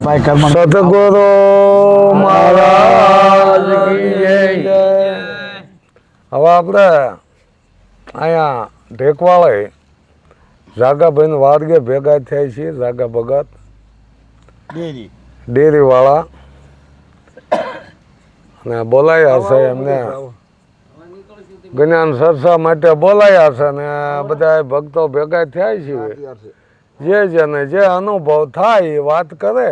સદગુરુ મહારાજ હવે આપણે અહીંયા ઢેકવાળે જાગાભાઈ વાડગે ભેગા થયા છીએ રાગા ભગત. ડેરી. ડેરીવાળા. અને બોલાયા છે એમને. જ્ઞાન સરસા માટે બોલાયા છે ને બધા ભક્તો ભેગા થયા છીએ જે જેને જે અનુભવ થાય એ વાત કરે.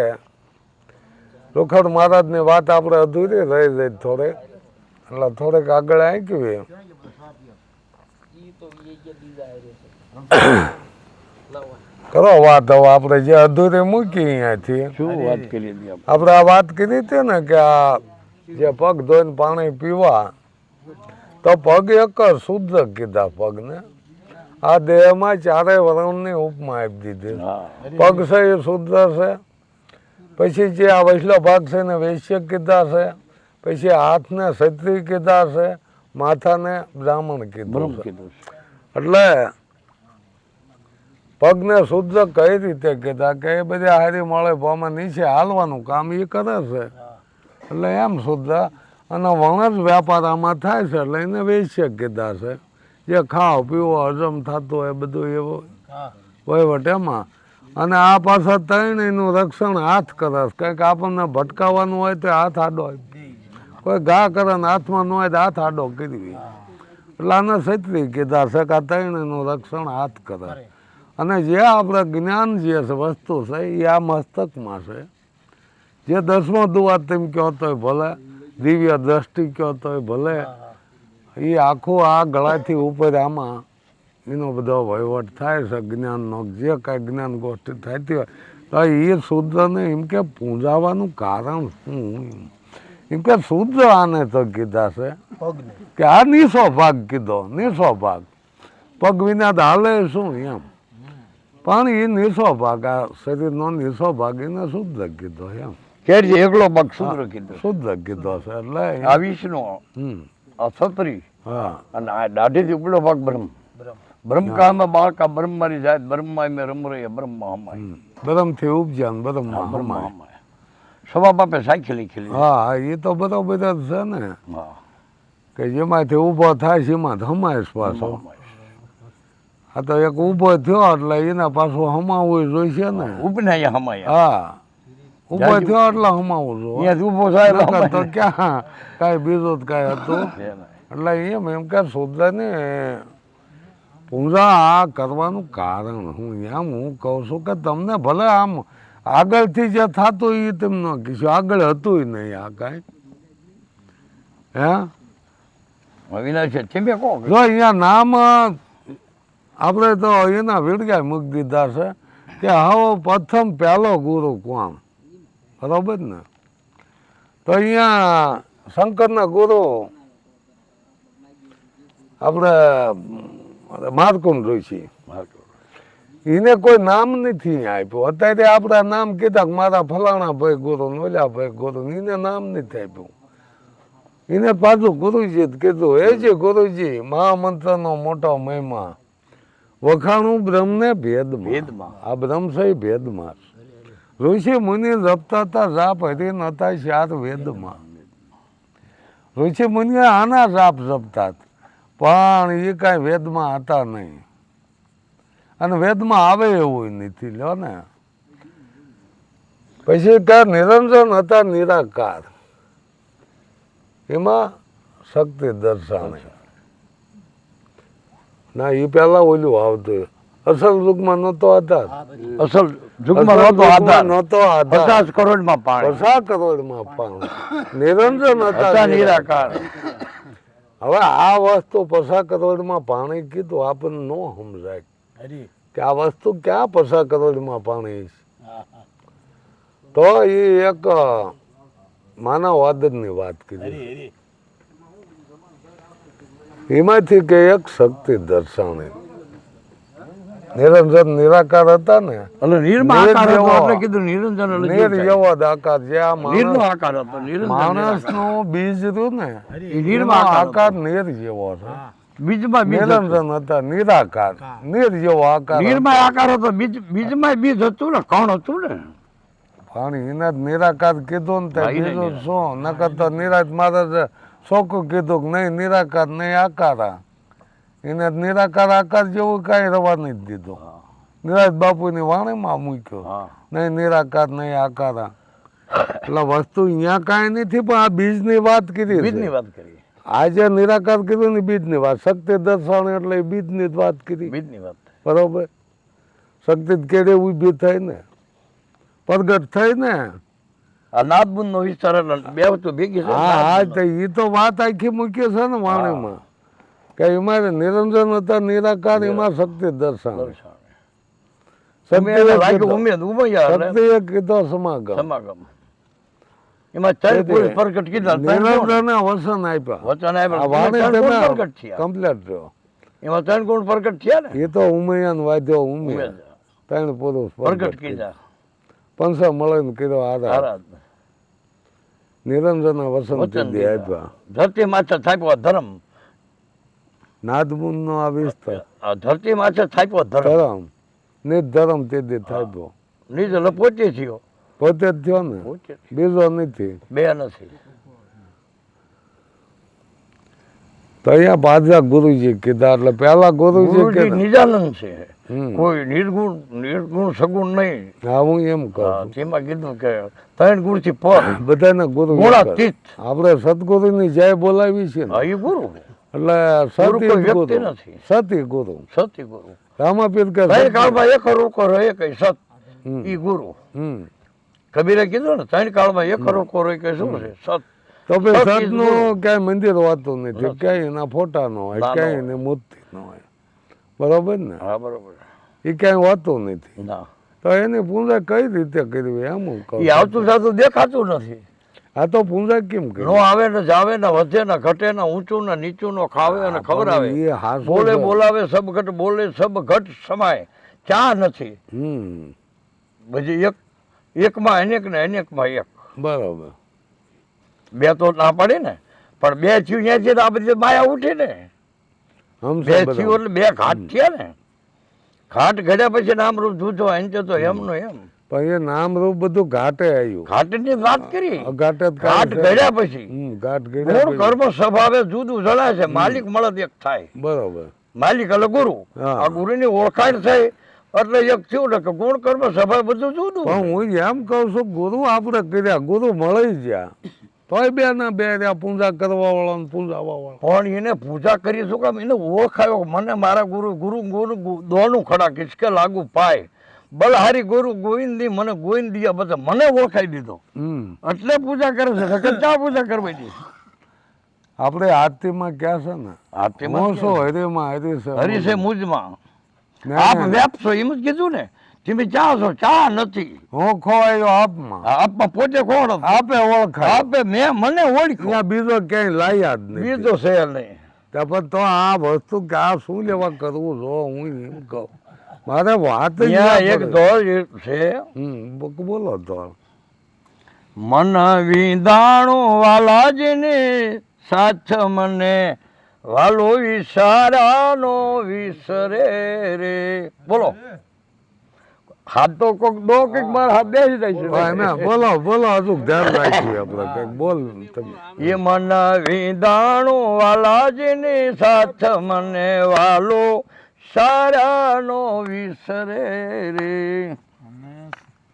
રૂખડ મહારાજની વાત આપણે અધૂરી રહી જઈ થોડે. એટલે થોડેક આગળ આંકવી કરો વાત હવે આપણે જે અધૂરી મૂકી અહીંયાથી. શું વાત કરી આપણે? આ વાત કરી હતી ને કે આ જે પગ ધોઈને પાણી પીવા તો પગ એક શુદ્ધ કીધા પગને. આ દેહમાં ચારેય વર્ણની ઉપમા આપી દીધી. પગ છે એ શુદ્ધ છે પછી જે આ વૈસલો ભાગ છે એને વૈશ્ય કીધા છે પછી હાથને ક્ષત્રિય કીધા છે માથાને બ્રાહ્મણ કીધું. એટલે પગને શુદ્ધ કઈ રીતે કીધા? કે એ બધા હારી મળે ભાવમાં નીચે હાલવાનું કામ એ કરે છે. એટલે એમ શુદ્ધ. અને વણ જ વ્યાપાર આમાં થાય છે એટલે એને વૈશ્ય કીધા છે. જે ખાવ, પીવો, હજમ થતું હોય બધું એવું વહીવટ એમાં. અને આ પાછા ત્રણેયનું રક્ષણ હાથ કરે કંઈક આપણને ભટકાવવાનું હોય તો હાથ આડો કોઈ ઘા કરે ને હાથમાં ન હોય તો હાથ આડો કરવી. એટલે આને સત્રી કીધા છે કે આ ત્રણેયનું રક્ષણ હાથ કરે. અને જે આપણે જ્ઞાન જે છે, વસ્તુ છે, એ આ મસ્તકમાં છે. જે દસમો દુવા તેમ કહો તોય ભલે, દિવ્ય દ્રષ્ટિ કહો તોય ભલે એ આખું આ ગળાથી ઉપર આમાં એનો બધો વહીવટ થાય છે જ્ઞાનનો. જે કાંઈ જ્ઞાન ગોષ્ઠી થતી હોય તો એ શુદ્ધને એમ કે પૂંજાવાનું કારણ શું એમ? કે શુદ્ધ આને તો કીધા છે કે આ નીસો ભાગ કીધો નીસો ભાગ પગ વિના તો હાલે શું એમ? પણ એ નીસો ભાગ આ શરીરનો નીસો ભાગ એને શુદ્ધ કીધો એમ. કે એકલો પગ શુદ્ધ કીધો. શુદ્ધ કીધો છે એટલે આ વિષ્ણુ હમ. આ છત્રી. હા. અને આ દાઢીથી ઉપલો ભાગ બ્રહ્મ. બ્રહ્મ. કામાં બાળકા બ્રહ્મ મારી જાત બ્રહ્મા મેં રમ રહી બ્રહ્મ હમાયથી બરમથી ઉપજાન બરમમાં બ્રહ્મ હમાય સવા બાપે સાખી લીખેલી હા એ તો બધા જ છે ને. હા. કે જેમાંથી ઊભો થાય છે એમાં હમાય પાછો. હમાય. આ તો એક ઊભો થયો એટલે એના પાછું હમાવું જોઈશે ને. ઉપને હમાય. હા. ઊભો થયો એટલે હમાવું જોઈએ ઊભો થાય તો ક્યાં કાંઈ બીજું જ કાંઈ હતું. છે અહીંયા એટલે એમ એમ કે શુદ્ધને પૂજા આ કરવાનું કારણ. હું એમ હું કહું છું કે તમને ભલે આમ આગળથી જે થતું એ તેમ ન કહીશું આગળ હતું નહીં આ કાંઈ. હે? અવિનાશ છે. તેમ કહો જો અહીંયા નામ આપણે તો એના વિડગાય મૂકી દીધા છે કે હવે પ્રથમ પહેલો ગુરુ કોણ? બરોબર ને? તો અહીંયા શંકરના ગુરુ આપણે મારકુંડ ઋષિ એને કોઈ નામ નથી આપ્યું. અત્યારે આપણા નામ કીધા મારા ફલાણા ભાઈ ગુરુ ઓલા ભાઈ ગુરુ એને નામ નથી આપ્યું. એને પાછું ગુરુજી કીધું એ જે ગુરુજી મહામંત્રનો મોટો મહિમા. વખાણું બ્રહ્મને ભેદમાં. ભેદમાં. આ બ્રહ્મ છે ભેદમાં ઋષિ મુનિ જપતા હતા રાપ હરી નતા ચાર વેદમાં. ઋષિ મુનિ આના રાપ જપતા હતા. પણ એ કાંઈ વેદમાં હતા નહીં. અને વેદમાં આવે એવું નથી લો ને. પછી કે નિરંજન હતા નિરાકાર. એમાં શક્તિ દર્શાવે. ના એ પેલા ઓલું આવતું. અસલ યુગમાં નહોતો આધાર. અસલ જુગમાં અસલ નહોતો હતા આધાર. નહોતો આધાર. પચાસ કરોડમાં પાણી. પચાસ કરોડમાં પાણી. નિરંજન હતા હતા નિરાકાર. હવે આ વસ્તુ પસા કરોડમાં પાણી કીધું આપણને ન સમજાય. કે આ વસ્તુ ક્યાં પસા કરોડમાં પાણી છે? તો એ એક માનવવાદની વાત કીધી એમાંથી કે એક શક્તિ દર્શાણી. નિરંજન નિરાકાર હતા ને. એટલે નિર્મા આકાર હતો. એટલે કીધું નિરંજન નિર એવો જ આકાર જે આ નિર્નો આકાર હતો નિરંજન માણસ નિરાકાર. બીજ હતું ને એ નિર્મા આકાર નિર જેવો હતો. બીજમાં બીજ નિરંજન હતા. નિરાકાર. નિર જેવો આકાર હતો. આકાર હતો બીજ બીજમાં બીજ હતું ને કણ હતું ને. પણ એને જ નિરાકાર કીધું ને ત્યાં બીજું. શું? નકર તો નિરાજ મારે છોકરું કીધું કે નહીં નિરાકાર નહીં આકારા એને નિરાકાર આકાર જેવું કાંઈ રવા નહીં દીધો. નિરાજ બાપુની વાણીમાં મૂક્યો. નહીં નિરાકાર નહીં આકાર. એટલે વસ્તુ અહીંયા કાંઈ નથી પણ આ બીજની વાત કરી બીજની વાત કરી. આજે નિરાકાર કીધું ને બીજની વાત. શક્તિ દર્શાવણ એટલે બીજની જ વાત કરી. બીજની વાત. બરોબર? શક્તિ કેડે ઊભી થઈ ને. પ્રગટ થઈ ને. આ નાદબુંદ નો વિસ્તાર બે વસ્તુ ભેગી હા હા તો એ તો વાત આખી મૂકી છે ને વાણીમાં. કે એમાં નિરંજન હતા નિરાકાર. એમાં શક્તિ દર્શન શક્તિએ કીધો. સમાગમ. સમાગમ. એમાં ચાર પુરુષ પ્રગટ કીધા ત્રણ કોણ? નિરંજને વસન આપ્યા. વચન આપ્યા. વાણી તમે ગુણ પ્રગટ થયા. કમ્પ્લીટ થયો. એમાં ત્રણ ગુણ પ્રગટ થયા ને? એ તો ઉમૈયાન વાદ્યો ઉમેર ત્રણ પુરુષ પ્રગટ પ્રગટ કીધા. પંચા મળીને કીધો આધાર. નિરંજન વસન. આપ્યા. ધરતી માતા થાપ્યો ધર્મ. નાદમુન નો આ વિસ્તાર. ધરતી માથે થાપ્યો ધર્મ. ધરમ. તે દે થાપ્યો. નિજ પોતે થયો. પોતે જ થયો ને? બીજો નથી. બે નથી. તો અહીંયા પાછા ગુરુજી કીધા એટલે પેલા ગુરુજી નિજાનંદ છે. કોઈ નિર્ગુણ નિર્ગુણ સગુણ નહીં. હા હું એમ કહું તેમાં કીધું કે ત્રણ ગુણથી પર. બધાના ગુરુ ગુણાતીત આપણે સદગુરુની જય બોલાવી છે ને? એ ગુરુ એટલે સતી ગુરુ સતી ગુરુ સતી ગુરુ. રામાપીર કે ત્રણ કાળમાં એક રોકો રહે કઈ સત. ઈ ગુરુ. કબીરે કીધું ને ત્રણ કાળમાં એક રોકો રહે કે શું છે? સત. તો પછી સત સતનું ક્યાંય મંદિર હોતું નથી. ક્યાંય એના ફોટા ન હોય ક્યાંય એને મૂર્તિ ન હોય. બરોબર ને? હા બરોબર. એ ક્યાંય હોતું નથી. ના. તો એની પૂજા કઈ રીતે કરવી એમ આવતું જાતું દેખાતું નથી. આ તો પૂંજા કેમ નો આવે ને જાવે ને વધે ને ઘટે ને ઊંચું ને નીચું નો ખાવે અને ખબર આવે બોલે બોલાવે સબ ઘટ બોલે સબ ઘટ સમાય. ચા નથી. હમ. બધી એક એકમાં અનેક ને અનેકમાં એક. બરોબર. બે તો ના પડે ને પણ બે થયું ત્યાં છે તો આ બધી માયા ઉઠી ને. બે થયું એટલે બે ઘાટ થયા ને. ઘાટ ઘડ્યા પછી નામ રૂપ જૂથો અંતે તો એમનો એમ. પણ એ નામ રૂપ બધું ઘાટે આવ્યું ઘાટની વાત કરી? ઘાટે ઘાટ ગળ્યા પછી? ઘાટ ગુણ ગળ્યા કર્મ સ્વભાવે જુદું જણાય છે માલિક મળદ એક થાય. બરોબર. માલિક એટલે ગુરુ. આ ગુરુની ઓળખાણ થાય એટલે એક થયું ને કે ગુણ કર્મ સ્વભાવ બધું જુદું. પણ હું એમ કહું છું ગુરુ આપણે કર્યા ગુરુ મળી ગયા તોય બે ના બે રહ્યા પૂજા કરવા વાળા ને પૂજાવા વાળા. પણ એને પૂજા કરી શું કામ? એને ઓળખાયો મને મારા ગુરુ ગુરુ ગુરુ દોનું ખડા કિસકે લાગુ પાય. બલહારી ગુરુ ગોવિંદી મને ગોવિંદ દિયા બધા મને ઓળખાઈ દીધો. એટલે પૂજા કરે છે નકર ચા પૂજા કરવા દી? આપણે આરતીમાં ક્યાં છે ને? આરતીમાં છો હરિમાં હરિ છે હરિ છે મુજમાં. આપ આપ વ્યાપશો એમ જ કીધું ને? તમે ચા છો ચા નથી. હું ખોવાયો આપમાં. આપમાં પોતે હતો? આપે ઓળખાય. આપે મેં મને ઓળખ્યો. બીજો ક્યાંય લાયા જ નહીં બીજો છે નહીં. તો આ વસ્તુ કે આ શું લેવા કરવું જો હું એમ કહું. મારે વાત એક. દોર છે. બોલો તો મન વિદાણું વાલાજીને સાથ મને વાલો વિસારાનો વિસરે રે. બોલો. હાથ તો કોક દો કંઈક માર હાથ બેસી જાય ભાઈ છે બોલો બોલો હજુ ધ્યાન રાખીએ આપણે કંઈક બોલ તમે. એ મન વિદાણું વાલાજીને સાથ મને વાલો સારાનો વિસરે રે.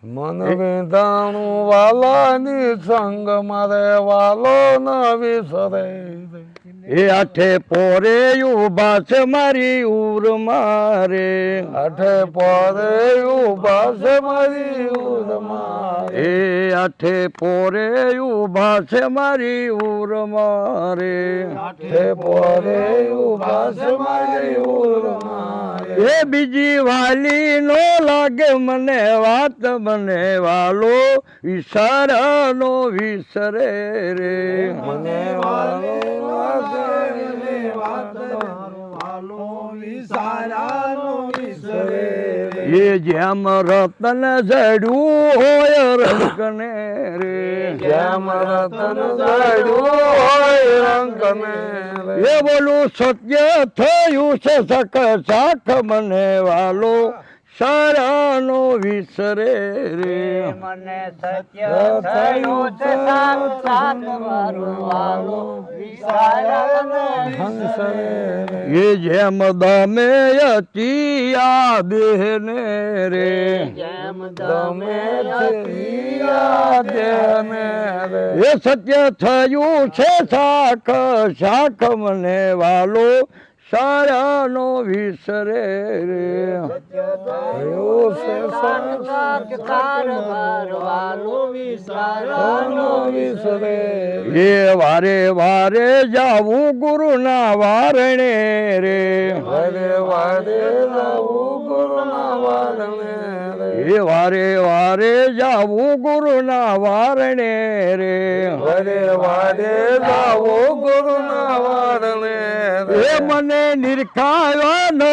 મન વિધાણું વાલાની સંગ મારે વાલો ન વિસરે એ આઠે પોરે ઊભા છે મારી ઉર મારે. આઠે પોરે ઊભા છે મારી. ઉરમાં એ આઠે પોરે ઊભા છે મારી ઉર મારે. આઠે પોરે ઊભા છે મારી. ઉરમાં એ બીજી વાલી નો લાગે મને વાત મને વાલો ઈશારાનો વિસરે રે. મને વાલો વાત એ જેમ રતન જડ્યું હોય રંગને રે જેમ રતન જડ્યું હોય રંગને એ બોલું સત્ય થયું છે સક સાખ મને વાલો સારાનો વિસરે રે. મને સત્ય થયું છે સાત મારું વાલો વિચારને એ જેમ દમે અતિયા દેહને રે. જેમ તમે અતિયા દેને રે. એ સત્ય થયું છે શાખ શાખ મને વાલો. સારાનો વિસરે રે. એ વારે વારે જાવું ગુરુના વારણે રે. વારે વારે લાવું ગુરુના વારણે રે. વારે વારે જાવું ગુરુના વારણે રે. વારે વારે લાવું ગુરુના વારણે એ મને નિરખાયો નવ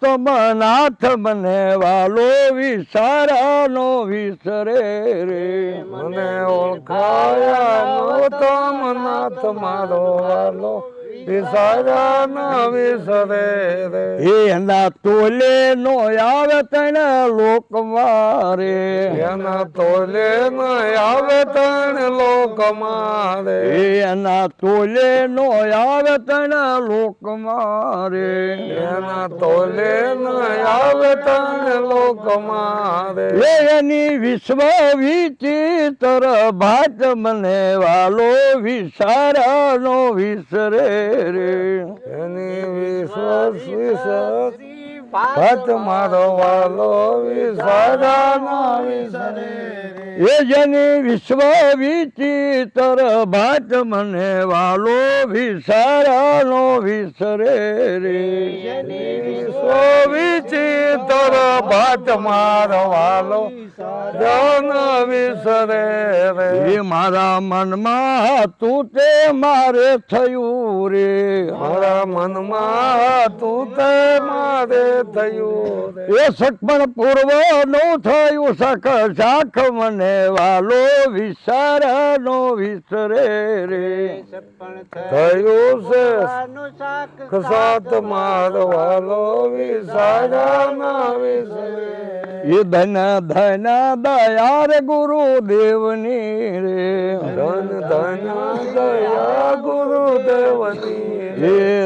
તમ નાથ મને વાલો વિસારાનો વિસરે રે. મને ઓળખાયા નો તમ નાથ મારો વાલો એના તોલે નો આવે તને લોક મારે એના તોલે નો આવે તને લોક મારે એના તોલે નો આવે તને લોક મારે એના તોલે નો આવે તને લોક મારે એ એની વિશ્વ વિચિત્ર ભાત મને વાલો વિસારાનો વિસરે. રે એની વિશ્વાસ વિશ્વાસ ભત મારો વાલો વિસારા ના વિસરે એ જની વિશ્વ વિચિતર ભાત મને વાલો વિસારાનો વિસરે રે. વિશ્વ વિચિતર ભાત મારો વાલો જન વિસરે રે. એ મારા મનમાં તું તે મારે થયું રે. મારા મનમાં તું તે મારે થયું. રે એ સટમણ પૂર્વનું થયું સખ શાખ મને વાલો વિસારાનો વિસરે રે. થયું છે સાત મારો વાલો વિસારા ના વિસરે. એ ધન ધન ગુરુ દેવની રે. ધન ધન, દયા એ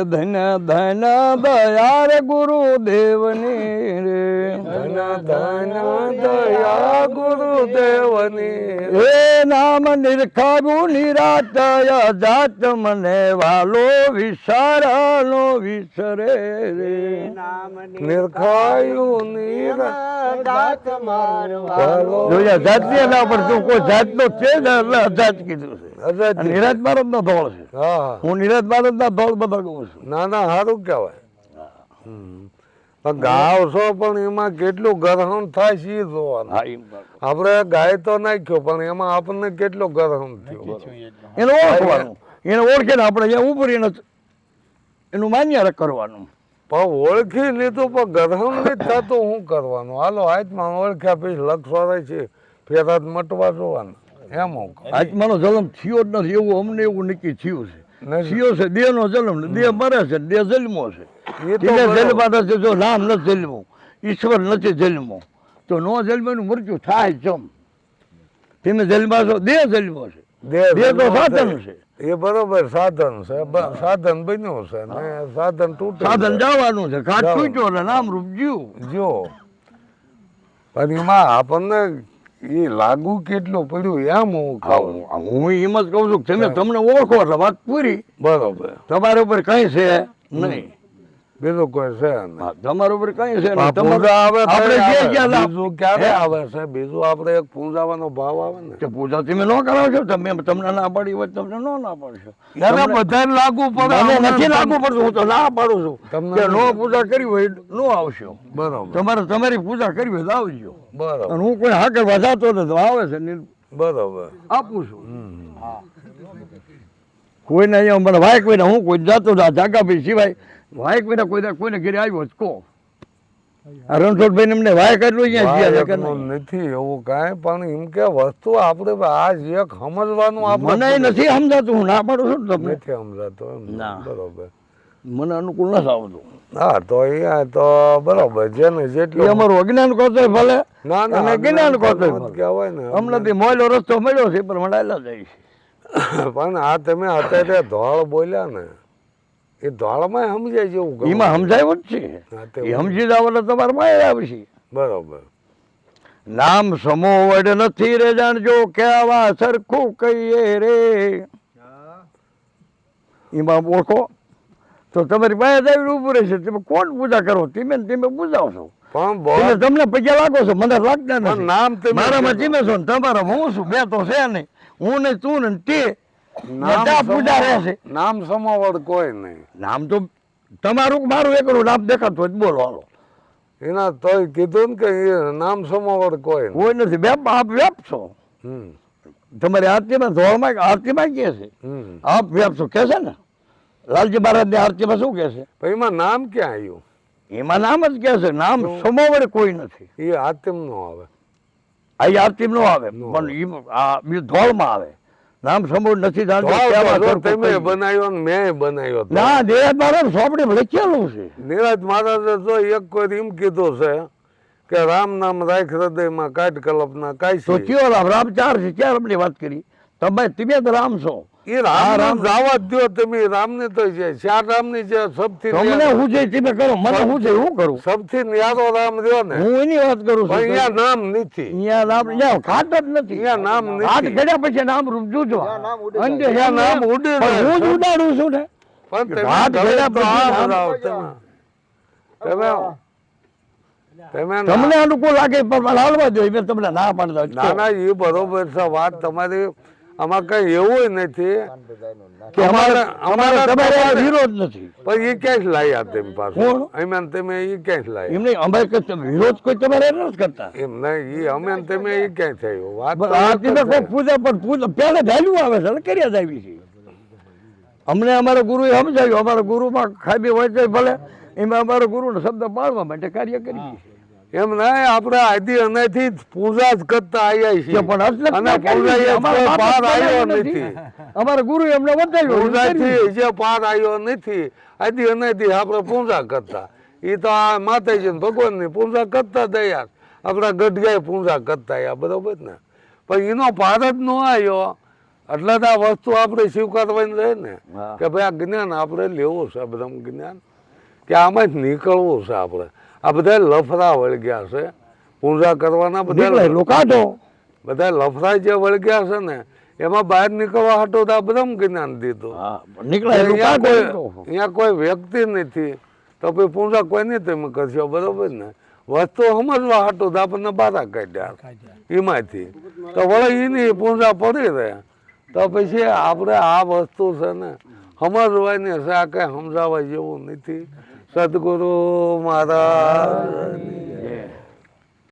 ધન ધન દયાર ગુરુ દેવની રે. ધન ધન દયા ગુરુદેવની એ નામ નિરખાવું નિરાતય જાત મને વાલો વિસારાનો વિસરે રે. નિર્ખાયું નીર દાત મારવા વાલો જોયા જાતની એના પર તું કોઈ જાતનો છે ને એટલે અજાત કીધું છે. નિરાજ ભારતનો ધોળ છે. હું. નિરાજ ભારત ના ધોળ બધા કહું છું. ના ના સારું કહેવાય પણ ગાવ છો પણ એમાં કેટલું ગ્રહણ થાય છે જોવાનું. હા આપણે ગાય તો નાખ્યો પણ એમાં આપણને કેટલો ગ્રહણ થયો? એને ઓળખવાનું. એને ઓળખે ને આપણે જ્યાં ઉપર એને એનું માન્ય કરવાનું. પણ ઓળખી લીધું પણ ગ્રહણ નહીં થતું શું કરવાનું? હાલો હાથમાં ઓળખ્યા પછી લક્ષવાળા છે. ફેરાત મટવા જોવાના. એમ હું કહું. આત્માનો જન્મ થયો જ નથી એવું અમને એવું નક્કી થયું છે. થયો છે દેહ નો જન્મ દેહ મરે છે દેહ જન્મો છે. એ તો ધીમે જન્મા નથી જો નામ નથી જન્મવું ઈશ્વર નથી જન્મો તો નો જન્મનું મૃત્યુ થાય જમ તેને જન્મા છો દેહ જન્મો છે. દેહ તો સાધન છે. છે. એ બરોબર સાધન છે સાધન બન્યું છે ને સાધન તૂટ સાધન છે. જવાનું છે ઘાટ. તૂટ્યો એટલે નામ રૂપ જીવ. જો એમાં આપણને એ લાગુ કેટલું પડ્યું એમ હું કહું. હું એમ જ કહું છું કે તમે તમને ઓળખો એટલે વાત પૂરી. બરોબર. તમારા ઉપર કઈ છે નહીં. બીજું કોઈ છે તમારા ઉપર કઈ છે બીજું ક્યારે આવે છે? બીજું આપણે એક પૂજાવાનો ભાવ આવે ને. કે પૂજા તમે ન કરો છો? તમે તમને ના પાડી હોય તમને ન ના પાડશો તમને- બધાને લાગુ પડે મને નથી લાગુ પડતું હું તો ના પાડું છું. તમને નો પૂજા કરી હોય નો આવશો. બરાબર. તમારે તમારી પૂજા કરી હોય તો આવજો. બરાબર. હું કોઈ હાકર વધારતો નથી આવે છે બરાબર. આપું છું. હમ. કોઈને અહીંયા મને વાય કોઈને હું કોઈ જાતો ના જાગા ભાઈ સિવાય વાયક કોઈને કોઈને કોઈને ઘરે આવ્યો જ કહો. રણછોડભાઈ એમને વાયક એટલું અહીંયા? નથી એવું કાંઈ પણ એમ કે વસ્તુ આપણે આ જે સમજવાનું આપણે મને નથી સમજાતું હું ના પાડું છું તમને. નથી સમજાતું ના. બરોબર. મને અનુકૂળ નથી આવતું. હા તો અહીંયા તો બરોબર જેને ને જેટલું અમારું અજ્ઞાન કરતો ભલે. ના ના અજ્ઞાન જ્ઞાન કરતો કહેવાય ને હમણાંથી મોયલો રસ્તો મળ્યો છે પણ મળાયેલા જાય છે પણ આ તમે અત્યારે ધોળ બોલ્યા ને એ ધોળમાં સમજાય જેવું. એમાં સમજાયું જ છે. તે એ સમજી જાવ એટલે તમારે માય આવશે બરોબર. નામ સમો વડ નથી રે જાણજો કેવા સરખું કહીએ રે. એમાં ઓળખો. તો તમારી પાસે આવી ઉભું રહેશે. તમે કોણ પૂજા કરો? તમે ને તમે પૂજાવશો. પણ તમને પૈસા લાગો છો? મને લાગતા નથી. નામ તમે મારામાં ધીમે છો ને તમારા હું છું? બે તો છે નહીં. હું ને તું ને તે નામ પૂજા રહેશે નામ સમાવડ કોઈ નહીં. નામ તો તમારું મારું એકલું નામ દેખાતું હોય બોલો હાલો. એના તો કીધું ને કે નામ સમાવડ કોઈ કોઈ નથી. બેપ આપ વેપ છો. તમારી આરતીમાં ધોળમાં આરતીમાં કે છે. આપ વેપ છો. કે છે ને? લાલજી મહારાજની આરતીમાં શું કે છે? એમાં નામ ક્યાં આવ્યું? એમાં નામ જ કે છે. નામ સમોવડે કોઈ નથી. એ આત્મ નો આવે. આ આરતી નો આવે. પણ ધોળમાં આવે. નામ સમોવડ નથી જાણતો તો જો તમે બનાવ્યો ને મેં બનાવ્યો તો. ના સોપડી લખેલું છે. નિરાજ મહારાજે તો એક કોઈ એમ કીધું છે કે રામ નામ રાખ હૃદયમાં કાઢ કલ્પના તો કાઢી કયો રામ? રામ ચાર છે ચાર આપણી વાત કરી? તમે તમે તો રામ છો. એ રામ રામ- રામ દો તમે રામ ને તો છે ચાર રામની જે સબથી તમને હું જે તમે કરો મને હું જે હું કરું? સબથી ન્યારો રામ રહ્યો ને હું એની વાત કરું છું અહીંયા નામ નથી. અહીંયા નામ અહીંયા ખાત જ નથી. અહીંયા નામ નથી. ઘાટ ઘડ્યા પછી નામ રૂપ જુજવા. નામ ઉડી અંતે અહીંયા નામ ઉડે પણ હું જ ઉડાડું છું ને. પણ તમે ગળે પછી નામ- તમે. તમે તમે તમને અનુકૂળ લાગે પણ હાલવા દો મેં તમને ના પાડતા ના ના એ બરોબર છે વાત તમારી આમાં કઈ એવું નથી કે અમારા અમારા અમારે વિરોધ નથી. પણ એ ક્યાંથી લાયા તેમ પાછું? અમે તમે એ ક્યાંથી લાયા. એમને અમે વિરોધ કોઈ તમારે નથી કરતા. એમ નહીં એ અમે તમે એ ક્યાંય થયો? વાત પૂજા પણ પૂજા પહેલા વેલ્યુ આવે છે કર્યા જ આવી છે. અમને અમારા ગુરુએ સમજાવ્યું અમારા ગુરુમાં ખાબી હોય તો ભલે એમાં અમારા ગુરુનો શબ્દ પાડવા માટે કાર્ય કરીએ છીએ એમ ના આપણે આદિ અનાથી પૂજા જ કરતા આવ્યા છીએ. પણ અને પૂજા પાર આવ્યો નથી. અમારા ગુરુ એમને બતાવ્યું પૂજાથી જે પાર આવ્યો નથી આદિ અનાથી આપણે પૂજા કરતા. એ તો આ માતાજી ને ભગવાનની પૂજા કરતા તૈયાર આપણા ગઢગાય પૂજા કરતા આવ્યા બરોબર ને? પણ એનો પાર જ ન આવ્યો. એટલે તો આ વસ્તુ આપણે સ્વીકારવાની રહે ને. કે ભાઈ આ જ્ઞાન આપણે લેવું છે બ્રહ્મ જ્ઞાન. કે આમાં જ નીકળવું છે આપણે. આ બધા લફરા વળગ્યા છે. પૂજા કરવાના બધા લોકાટો. બધા લફરા જે વળગ્યા છે ને એમાં બહાર નીકળવા હતો તો આ બધા જ્ઞાન દીધું. અહીંયા કોઈ નીકળો. અહીંયા કોઈ વ્યક્તિ નથી. તો પછી પૂજા કોઈની તમે કરશો? બરોબર ને? વસ્તુ સમજવા હાટું તો આપણને બારા કાઢ્યા. એમાંથી. તો વળી એની પૂજા પડી રહે. તો પછી આપણે આ વસ્તુ છે ને સમજવાની છે આ કઈ સમજાવવા જેવું નથી. ਸਤਿਗੁਰੂ ਮਹਾਰਾਜ।